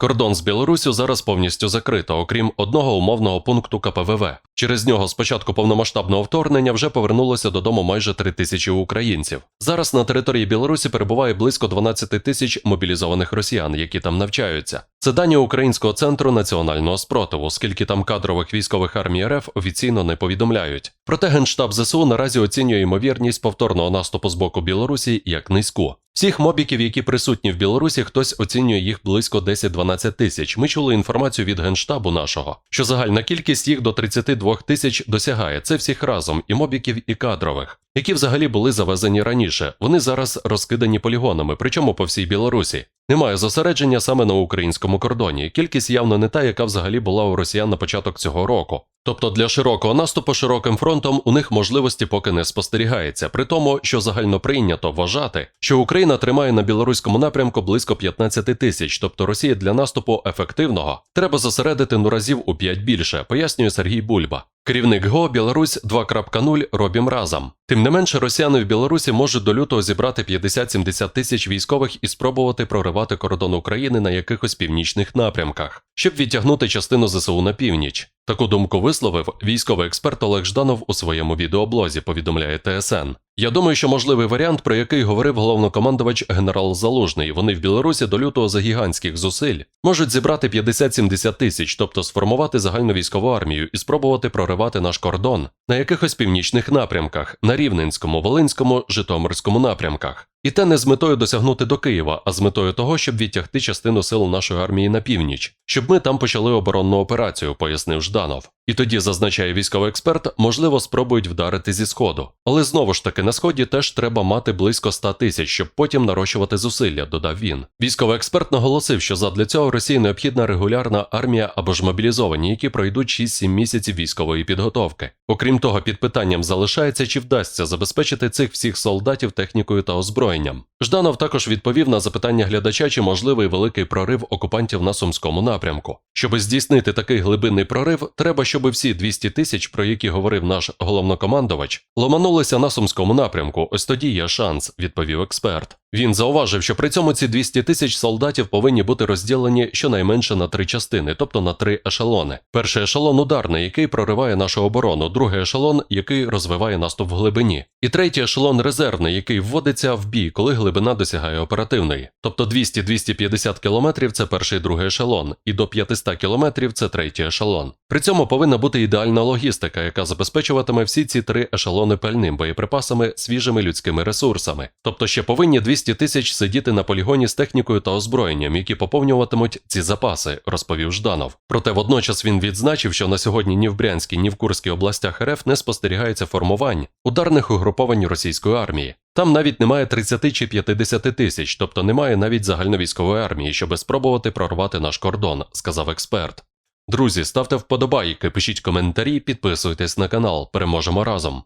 Кордон з Білоруссю зараз повністю закрито, окрім одного умовного пункту КПВВ. Через нього з початку повномасштабного вторгнення вже повернулося додому майже 3 тисячі українців. Зараз на території Білорусі перебуває близько 12 тисяч мобілізованих росіян, які там навчаються. Це дані Українського центру національного спротиву, скільки там кадрових військових армій РФ офіційно не повідомляють. Проте Генштаб ЗСУ наразі оцінює ймовірність повторного наступу з боку Білорусі як низьку. Всіх мобіків, які присутні в Білорусі, хтось оцінює їх близько 10-12 тисяч. Ми чули інформацію від генштабу нашого, що загальна кількість їх до 32 тисяч досягає. Це всіх разом, і мобіків, і кадрових, які взагалі були завезені раніше. Вони зараз розкидані полігонами, причому по всій Білорусі. Немає зосередження саме на українському кордоні. Кількість явно не та, яка взагалі була у росіян на початок цього року. Тобто для широкого наступу широким фронтом у них можливості поки не спостерігається, при тому, що загально прийнято вважати, що Україна тримає на білоруському напрямку близько 15 тисяч, тобто Росії для наступу ефективного треба зосередити ну разів у 5 більше, пояснює Сергій Бульба. Керівник ГО Білорусь 2.0 робім разом. Тим не менше, росіяни в Білорусі можуть до лютого зібрати 50-70 тисяч військових і спробувати проривати кордон України на якихось північних напрямках, щоб відтягнути частину ЗСУ на північ. Таку думку висловив військовий експерт Олег Жданов у своєму відеоблозі, повідомляє ТСН. Я думаю, що можливий варіант, про який говорив головнокомандувач генерал Залужний, вони в Білорусі до лютого за гігантських зусиль можуть зібрати 50-70 тисяч, тобто сформувати загальну військову армію і спробувати проривати наш кордон на якихось північних напрямках, на Рівненському, Волинському, Житомирському напрямках. І те не з метою досягнути до Києва, а з метою того, щоб відтягти частину сил нашої армії на північ, щоб ми там почали оборонну операцію, пояснив Жданов. І тоді, зазначає військовий експерт, можливо, спробують вдарити зі сходу. Але знову ж таки на сході теж треба мати близько 100 тисяч, щоб потім нарощувати зусилля, додав він. Військовий експерт наголосив, що задля цього Росії необхідна регулярна армія або ж мобілізовані, які пройдуть 6-7 місяців військової підготовки. Окрім того, під питанням залишається, чи вдасться забезпечити цих всіх солдатів технікою та озброєнням. Жданов також відповів на запитання глядача, чи можливий великий прорив окупантів на сумському напрямку. Щоби здійснити такий глибинний прорив, треба, щоб всі 200 тисяч, про які говорив наш головнокомандувач, ломанулися на сумському напрямку. Ось тоді є шанс, відповів експерт. Він зауважив, що при цьому ці 200 тисяч солдатів повинні бути розділені щонайменше на три частини, тобто на три ешелони. Перший ешелон ударний, який прориває нашу оборону, другий ешелон, який розвиває наступ в глибині, і третій ешелон резервний, який вводиться в бій, коли глибина досягає оперативної. Тобто 200-250 кілометрів це перший другий ешелон, і до 500 кілометрів це третій ешелон. При цьому повинна бути ідеальна логістика, яка забезпечуватиме всі ці три ешелони пальним боєприпасами, свіжими людськими ресурсами. Тобто ще повинні 200 тисяч сидіти на полігоні з технікою та озброєнням, які поповнюватимуть ці запаси, розповів Жданов. Проте водночас він відзначив, що на сьогодні ні в Брянській, ні в Курській областях РФ не спостерігається формувань ударних угруповань російської армії. Там навіть немає 30 чи 50 тисяч, тобто немає навіть загальновійськової армії, щоби спробувати прорвати наш кордон, сказав експерт. Друзі, ставте вподобайки, пишіть коментарі, підписуйтесь на канал. Переможемо разом.